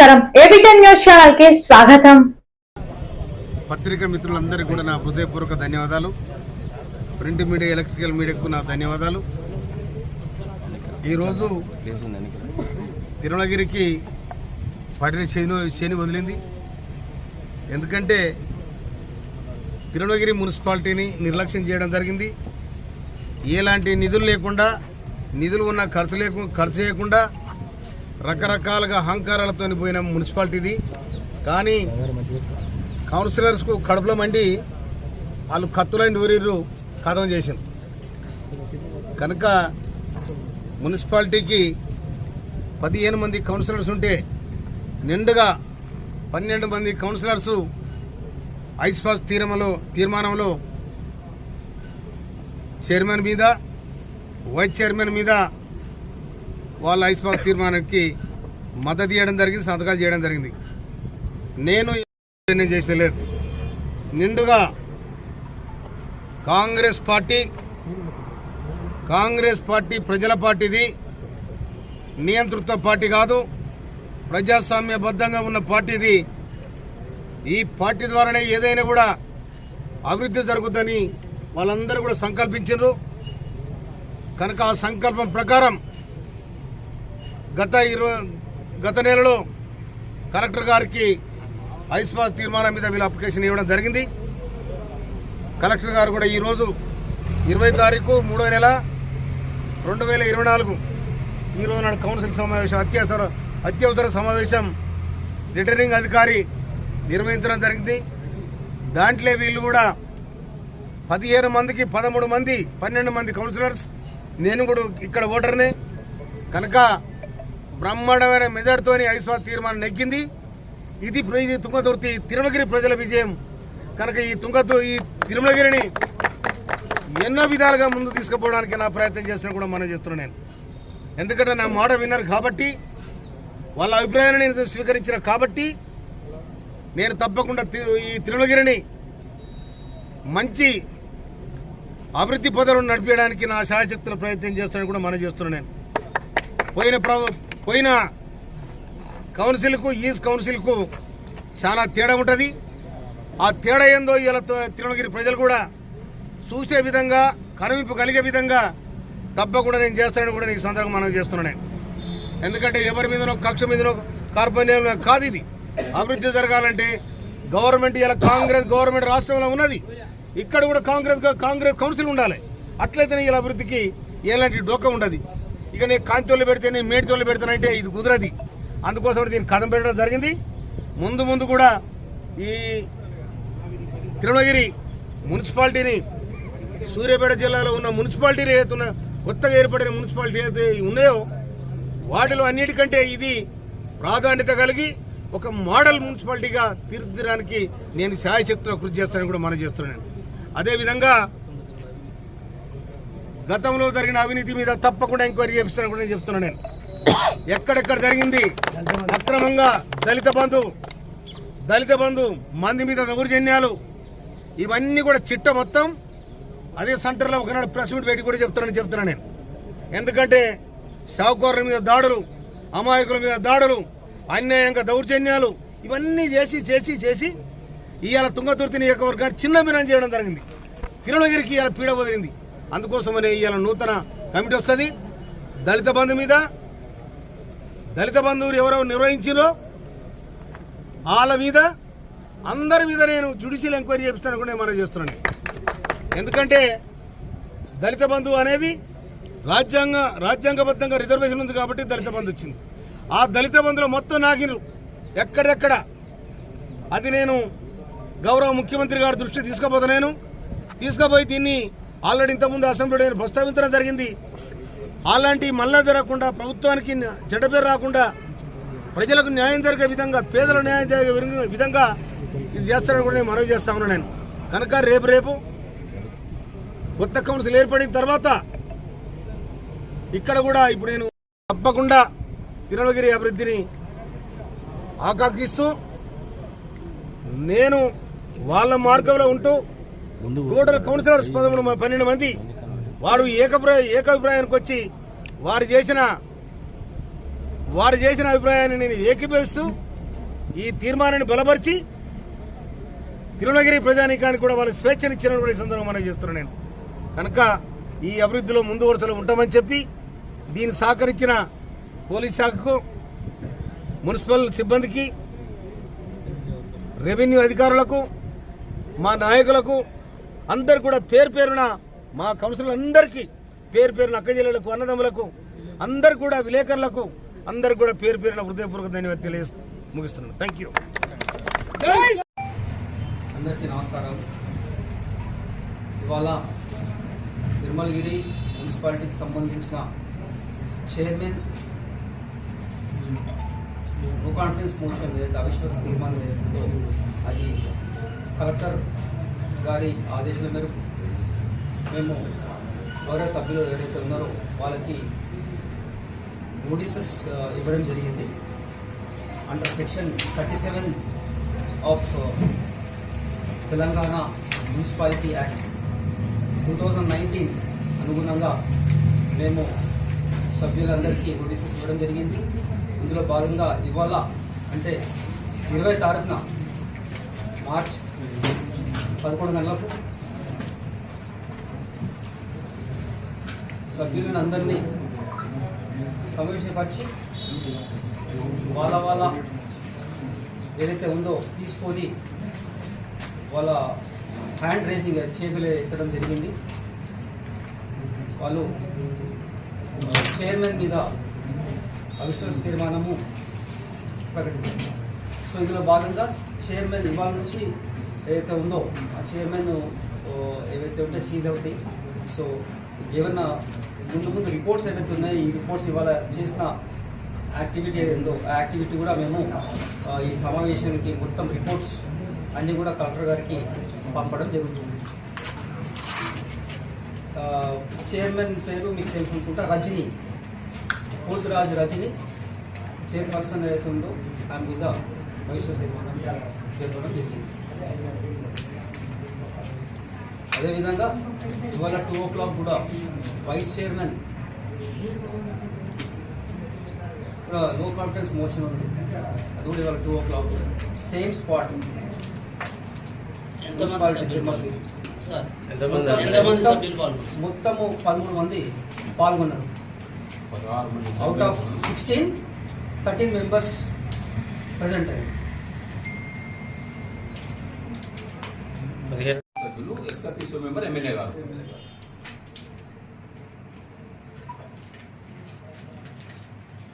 నమస్కారం. ఏబిటెన్ న్యూస్ ఛానల్కి స్వాగతం. పత్రికా మిత్రులందరికీ కూడా నా హృదయపూర్వక ధన్యవాదాలు. ప్రింట్ మీడియా ఎలక్ట్రికల్ మీడియాకు నా ధన్యవాదాలు. ఈరోజు తిరుమలగిరికి పడిన శని శని వదిలింది. ఎందుకంటే తిరుమలగిరి మున్సిపాలిటీని నిర్లక్ష్యం చేయడం జరిగింది. ఎలాంటి నిధులు లేకుండా నిధులు ఉన్న ఖర్చు లేకుండా ఖర్చు చేయకుండా రకరకాలుగా అహంకారాలతో పోయిన మున్సిపాలిటీది. కానీ కౌన్సిలర్స్కు కడుపులో మండి వాళ్ళు కత్తులైన ఊరిర్రు కథం చేసింది. కనుక మున్సిపాలిటీకి పదిహేను మంది కౌన్సిలర్స్ ఉంటే నిండుగా పన్నెండు మంది కౌన్సిలర్స్ ఐస్పాస్ తీర్మానంలో తీర్మానంలో చైర్మన్ మీద వైస్ చైర్మన్ మీద వాళ్ళ ఐస్పాస్ తీర్మానానికి మద్దతు చేయడం జరిగింది సంతకాలు చేయడం జరిగింది. నేను నేను చేసలేదు నిండుగా కాంగ్రెస్ పార్టీ కాంగ్రెస్ పార్టీ ప్రజల పార్టీది నియంతృత్వ పార్టీ కాదు ప్రజాస్వామ్యబద్ధంగా ఉన్న పార్టీది. ఈ పార్టీ ద్వారానే ఏదైనా కూడా అభివృద్ధి జరుగుతుందని వాళ్ళందరూ కూడా సంకల్పించారు కనుక ఆ సంకల్పం ప్రకారం గత ఇరవై గత నెలలో కలెక్టర్ గారికి ఐస్పాత్ తీర్మానం మీద వీళ్ళు అప్లికేషన్ ఇవ్వడం జరిగింది. కలెక్టర్ గారు కూడా ఈరోజు ఇరవై తారీఖు మూడో నెల రెండు వేల ఇరవై నాలుగు ఈరోజు నాడు కౌన్సిల్ సమావేశం అత్యవసర అత్యవసర సమావేశం రిటర్నింగ్ అధికారి నిర్వహించడం జరిగింది. దాంట్లో వీళ్ళు కూడా పదిహేను మందికి పదమూడు మంది పన్నెండు మంది కౌన్సిలర్స్ నేను కూడా ఇక్కడ ఓటర్నే. కనుక బ్రహ్మాండమైన మెజార్టీతోని ఐస్వాత్ తీర్మానం నెగ్గింది. ఇది ఇది తుంగతుర్తి తిరుమలగిరి ప్రజల విజయం. కనుక ఈ తుంగతు ఈ తిరుమలగిరిని ఎన్నో విధాలుగా ముందు తీసుకుపోవడానికి నా ప్రయత్నం చేస్తున్నా కూడా మనం చేస్తున్నాను నేను. ఎందుకంటే నా మాట విన్నారు కాబట్టి వాళ్ళ అభిప్రాయాన్ని నేను స్వీకరించిన కాబట్టి నేను తప్పకుండా తి- ఈ తిరుమలగిరిని మంచి అభివృద్ధి పదవులను నడిపించడానికి నా శాయశక్తుల ప్రయత్నం చేస్తానని కూడా మనం చేస్తున్నాను నేను. పోయిన ప్ర- పోయిన కౌన్సిల్కు ఈజ్ కౌన్సిల్కు చాలా తేడా ఉంటుంది. ఆ తేడా ఏందో ఇలా తిరుమలగిరి ప్రజలు కూడా చూసే విధంగా కనువింపు కలిగే విధంగా తప్పకుండా నేను చేస్తానని కూడా ఈ సందర్భంగా మనం చేస్తున్నాను. ఎందుకంటే ఎవరి మీదనో కక్ష మీదనో కార్పొరేట్ కాదు ఇది. అభివృద్ధి జరగాలంటే గవర్నమెంట్ ఇలా కాంగ్రెస్ గవర్నమెంట్ రాష్ట్రంలో ఉన్నది. ఇక్కడ కూడా కాంగ్రెస్ కాంగ్రెస్ కౌన్సిల్ ఉండాలి. అట్లయితేనే ఇలా అభివృద్ధికి ఎలాంటి డోకా ఉండదు. ఇక నేను కాంతిలో పెడితే నేను మేడితోళ్ళు పెడతానంటే ఇది కుదరది. అందుకోసం దీన్ని కథం పెట్టడం జరిగింది. ముందు ముందు కూడా ఈ తిరుమలగిరి మున్సిపాలిటీని సూర్యాపేట జిల్లాలో ఉన్న మున్సిపాలిటీలు ఏదైతే కొత్తగా ఏర్పడిన మున్సిపాలిటీ అయితే ఉన్నాయో వాటిలో అన్నిటికంటే ఇది ప్రాధాన్యత కలిగి ఒక మోడల్ మున్సిపాలిటీగా తీర్చిదిద్దడానికి నేను శాయశక్తిలో కృషి చేస్తానని కూడా మనం చేస్తున్నాను. అదేవిధంగా గతంలో జరిగిన అవినీతి మీద తప్పకుండా ఎంక్వైరీ చేపిస్తానని కూడా చెప్తున్నాను నేను. ఎక్కడెక్కడ జరిగింది? అక్రమంగా దళిత బంధు దళిత బంధు మంది మీద దౌర్జన్యాలు ఇవన్నీ కూడా చిట్ట మొత్తం అదే సెంటర్లో ఒకనాడు ప్రెస్ మీట్ పెట్టి కూడా చెప్తానని చెప్తున్నాను నేను. ఎందుకంటే షావుకారుల మీద దాడులు అమాయకుల మీద దాడులు అన్యాయంగా దౌర్జన్యాలు ఇవన్నీ చేసి చేసి చేసి ఇవాళ తుంగతుర్తి నియోజకవర్గాన్ని చిన్న మినం చేయడం జరిగింది. తిరుమలగిరికి ఇవాళ పీడ వదిలింది. అందుకోసమనే ఇవాళ నూతన కమిటీ వస్తుంది. దళిత బంధు మీద దళిత బంధువులు ఎవరో నిర్వహించారో వాళ్ళ మీద అందరి మీద నేను జ్యుడిషియల్ ఎంక్వైరీ చేపిస్తాను కూడా నేను మనం చేస్తున్నాను. ఎందుకంటే దళిత బంధువు అనేది రాజ్యాంగ రాజ్యాంగబద్ధంగా రిజర్వేషన్ ఉంది కాబట్టి దళిత బంధు వచ్చింది. ఆ దళిత బంధులో మొత్తం నాగిరు ఎక్కడెక్కడ అది నేను గౌరవ ముఖ్యమంత్రి గారి దృష్టి తీసుకుపోతా నేను. తీసుకుపోయి దీన్ని ఆల్రెడీ ఇంతకుముందు అసెంబ్లీలో నేను ప్రస్తావించడం జరిగింది. అలాంటి మళ్ళా జరగకుండా ప్రభుత్వానికి చెడ్డ పేరు రాకుండా ప్రజలకు న్యాయం జరిగే విధంగా పేదలకు న్యాయం జరిగే విధంగా- విధంగా ఇది చేస్తానని కూడా నేను మనవి చేస్తా ఉన్నాను నేను. కనుక రేపు రేపు కొత్త కౌన్సిల్ ఏర్పడిన తర్వాత ఇక్కడ కూడా ఇప్పుడు నేను తప్పకుండా తిరుమలగిరి అభివృద్ధిని ఆకాంక్షిస్తూ నేను వాళ్ళ మార్గంలో ఉంటూ టోటల్ కౌన్సిలర్స్ పదమూడు పన్నెండు మంది. వారు ఏకప్రాయ ఏకాభిప్రాయానికి వచ్చి వారు చేసిన వారు చేసిన అభిప్రాయాన్ని నేను ఏకీభవిస్తూ ఈ తీర్మానాన్ని బలపరిచి తిరుమలగిరి ప్రజానీకానికి కూడా వాళ్ళు స్వేచ్ఛనిచ్చిన కూడా ఈ సందర్భంగా మనం చేస్తున్నాను నేను. కనుక ఈ అభివృద్ధిలో ముందు వరుసలో ఉంటామని చెప్పి దీన్ని సహకరించిన పోలీస్ శాఖకు మున్సిపల్ సిబ్బందికి రెవెన్యూ అధికారులకు మా నాయకులకు అందరు కూడా పేరు పేరున మా కౌన్సిలర్ అందరికీ పేరు పేరున అక్కజల్లులకు అన్నదమ్ములకు అందరు కూడా విలేకరులకు అందరు కూడా పేరు పేరున హృదయపూర్వక ధన్యవాదాలు తెలియజేస్తూ ముగిస్తున్నాను. థ్యాంక్ యూ అందరికీ నమస్కారం. ఇవాళ నిర్మల్గిరి మున్సిపాలిటీకి సంబంధించిన చైర్మన్ నో కాన్ఫిడెన్స్ మోషన్ ఏదైతే అవిశ్వాస తీర్మానం ఏదైతుందో అది కలెక్టర్ గారి ఆదేశాల మేరకు మేము గౌరవ సభ్యులు ఎవరైతే ఉన్నారో వాళ్ళకి నోటీసెస్ ఇవ్వడం జరిగింది. Under section thirty seven of Telangana municipality act two thousand nineteen అనుగుణంగా మేము సభ్యులందరికీ నోటీసెస్ ఇవ్వడం జరిగింది. ఇందులో భాగంగా ఇవాళ అంటే ఇరవై తారీఖున మార్చ్ పదకొండు గంటలకు. సభ్యులను అందరినీ సమావేశపరిచి వాళ్ళ వాళ్ళ ఏదైతే ఉందో తీసుకొని వాళ్ళ హ్యాండ్ రేసింగ్ చేతులు ఎత్తడం జరిగింది. వాళ్ళు చైర్మన్ మీద అవిశ్వాస తీర్మానము ప్రకటించారు. సో ఇందులో భాగంగా చైర్మన్ ఇవాళ నుంచి ఏదైతే ఉందో ఆ చైర్మన్ ఏవైతే ఉంటే సీజ్ అవుతాయి. సో ఏమన్నా ముందు ముందు రిపోర్ట్స్ ఏవైతే ఉన్నాయో ఈ రిపోర్ట్స్ ఇవాళ చేసిన యాక్టివిటీ ఏదో ఆ యాక్టివిటీ కూడా మేము ఈ సమావేశానికి మొత్తం రిపోర్ట్స్ అన్నీ కూడా కలెక్టర్ గారికి పంపడం జరుగుతుంది. చైర్మన్ పేరు మీకు తెలుసు అనుకుంటా రజని. పోతురాజు రజని చైర్పర్సన్ ఏదైతే ఉందో ఆమె మీద భవిష్యత్ తీర్మానం చేపడం జరిగింది. అదేవిధంగా ఇవాళ టూ ఓ క్లాక్ కూడా vice chairman no confidence motion ఉంది అది కూడా. ఇవాళ two o'clock same spot మొత్తము పదమూడు మంది పాల్గొన్నారు. Out of sixteen thirteen members present అయ్యారు. అఫీషియల్ మెంబర్ ఎమ్మెల్యే గారు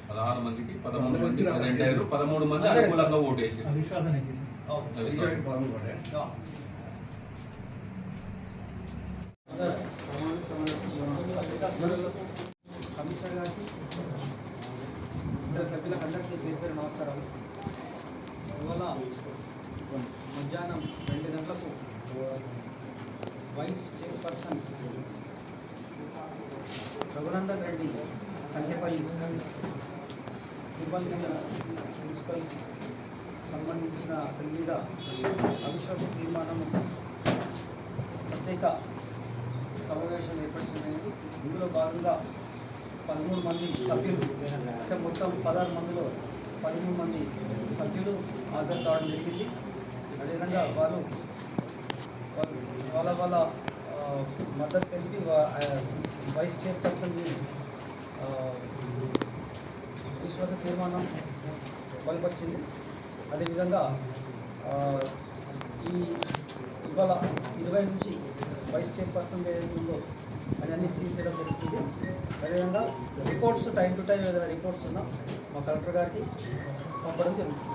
పదహారు మందికి పదమూడు మంది ప్రజెంట్ అయ్యారు పదమూడు మంది అనుకూలంగా ఓటేసారు. కమిషనర్ గారికి ఇద్దరు సభ్యులకు అందరికీ పేరు పేరు నమస్కారం ఇవాళ మధ్యాహ్నం రెండు గంటలకు vice chairperson Raghunandan Reddy Sankhyapalli Tirupathi principal సంబంధించిన అతని మీద అవిశ్వాస తీర్మానం ప్రత్యేక సమావేశం ఏర్పరిచినది ఇందులో భాగంగా పదమూడు మంది సభ్యులు అంటే మొత్తం పదహారు మందిలో పదమూడు మంది సభ్యులు హాజరు కావడం జరిగింది. అదేవిధంగా వారు వాళ్ళు వాళ్ళ వాళ్ళ మద్దతు తెలిపి వైస్ చైర్పర్సన్ని విశ్వాస తీర్మానం బలపరిచింది. అదేవిధంగా ఈ ఇవాళ ఇరవై నుంచి వైస్ చైర్పర్సన్ ఏదైతే ఉందో అన్ని సీజ్ చేయడం జరుగుతుంది. అదేవిధంగా రిపోర్ట్స్ టైం టు టైం ఏదైనా రిపోర్ట్స్ ఉన్నా మా కలెక్టర్ గారికి పంపడం జరుగుతుంది.